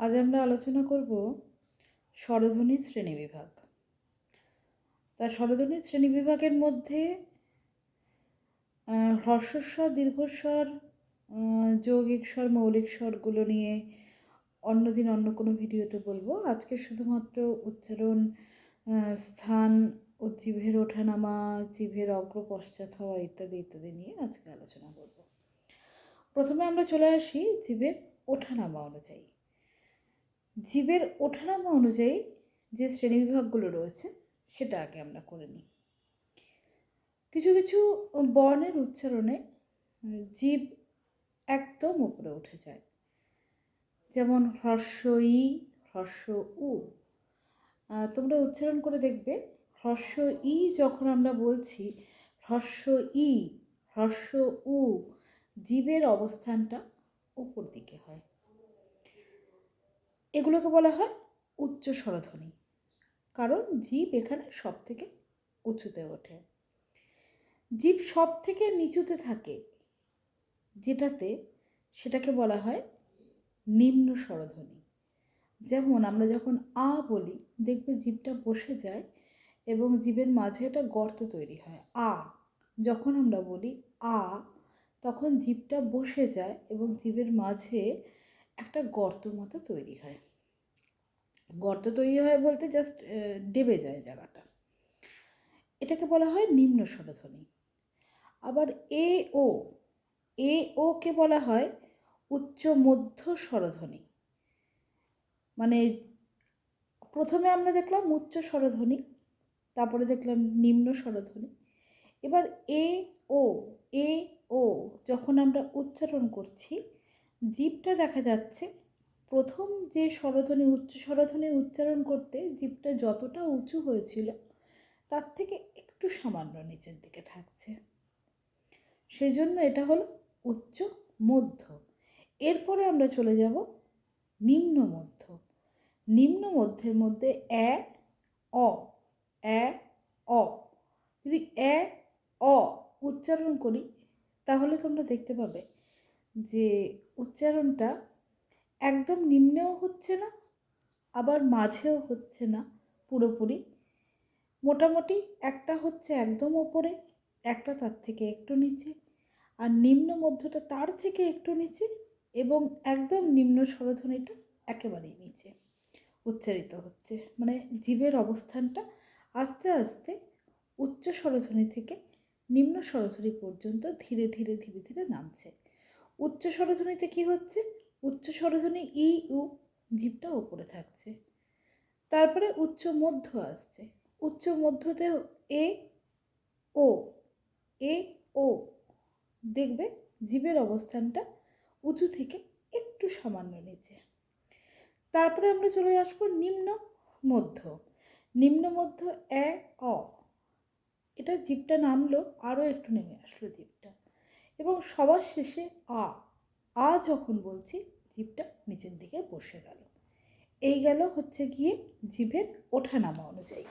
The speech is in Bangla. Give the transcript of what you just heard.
আজ আমরা আলোচনা করব স্বরধ্বনি শ্রেণীবিভাগ তা স্বরধ্বনি শ্রেণীবিভাগের মধ্যে হ্রস্বস্বর দীর্ঘস্বর যৌগিক স্বর, মৌলিক স্বরগুলো নিয়ে অন্যদিন অন্য কোনো ভিডিওতে বলব। আজকে শুধুমাত্র উচ্চারণ স্থান ও জিভের ওঠানামা, জিভের অগ্র পশ্চাৎ হওয়া ইত্যাদি ইত্যাদি নিয়ে আজকে আলোচনা করব। প্রথমে আমরা চলে আসি জিভের ওঠানামা অনুযায়ী। জীবের ওঠানামা অনুযায়ী যে শ্রেণীবিভাগগুলো রয়েছে, সেটা আগে আমরা করে নিই। কিছু কিছু বর্ণের উচ্চারণে জীব একদম উপরে উঠে যায়। যেমন হ্রস্ব ই হ্রস্ব উ তোমরা উচ্চারণ করে দেখবে হ্রস্ব ই যখন আমরা বলছি হ্রস্ব ই হ্রস্ব উ জীবের অবস্থানটা উপর দিকে হয়। এগুলোকে বলা হয় উচ্চ স্বরধ্বনি। কারণ জীব এখানে সব থেকে উঁচুতে ওঠে। জীব সব থেকে নিচুতে থাকে, যেটাতে সেটাকে বলা হয় নিম্ন স্বরধ্বনি। যেমন আমরা যখন আ বলি, দেখবে জীবটা বসে যায় এবং জীবের মাঝে একটা গর্ত তৈরি হয়, আ। যখন আমরা বলি আ, তখন জীবটা বসে যায় এবং জীবের মাঝে একটা গর্ত মতো তৈরি হয়। গর্ত তৈরি হয় বলতে জাস্ট ডেবে যায় জায়গাটা। এটাকে বলা হয় নিম্ন স্বরধ্বনি আবার এ ও এ ওকে বলা হয় উচ্চ মধ্য স্বরধ্বনি মানে প্রথমে আমরা দেখলাম উচ্চ স্বরধ্বনি তারপরে দেখলাম নিম্ন স্বরধ্বনি এবার এ ও এ ও যখন আমরা উচ্চারণ করছি জীবটা দেখা যাচ্ছে, প্রথম যে স্বরধ্বনি, উচ্চ স্বরধ্বনি উচ্চারণ করতে জীবটা যতটা উঁচু হয়েছিল, তার থেকে একটু সামান্য নিচের দিকে থাকছে। সেই জন্য এটা হলো উচ্চ, মধ্য। এরপরে আমরা চলে যাব নিম্ন মধ্য। নিম্ন মধ্যের মধ্যে এ, অ এ, অ। যদি এ, অ উচ্চারণ করি, তাহলে তোমরা দেখতে পাবে যে উচ্চারণটা একদম নিম্নেও হচ্ছে না, আবার মাঝেও হচ্ছে না পুরোপুরি। মোটামুটি একটা হচ্ছে একদম ওপরে, একটা তার থেকে একটু নিচে, আর নিম্ন মধ্যটা তার থেকে একটু নিচে এবং একদম নিম্ন স্বরধ্বনিটা একেবারেই নিচে উচ্চারিত হচ্ছে। মানে জীবের অবস্থানটা আস্তে আস্তে উচ্চ স্বরধ্বনি থেকে নিম্ন স্বরধ্বনি পর্যন্ত ধীরে ধীরে ধীরে ধীরে নামছে। উচ্চ স্বরধ্বনিতে কী হচ্ছে? উচ্চ স্বরধ্বনি ই, উ, জীবটা ওপরে থাকছে। তারপরে উচ্চ মধ্য আসছে। উচ্চ মধ্যতে এ, ও এ, ও, দেখবে জীবের অবস্থানটা উঁচু থেকে একটু সামান্য নিচে। তারপরে আমরা চলে আসব নিম্ন মধ্য। নিম্ন মধ্য এ, অ। এটা জীবটা নামলো আরও একটু নেমে আসলো জীবটা। এবং সবার শেষে আ আ যখন বলছি, জীবটা নিচের দিকে বসে গেল। এই গেল হচ্ছে গিয়ে জীবের ওঠানামা অনুযায়ী।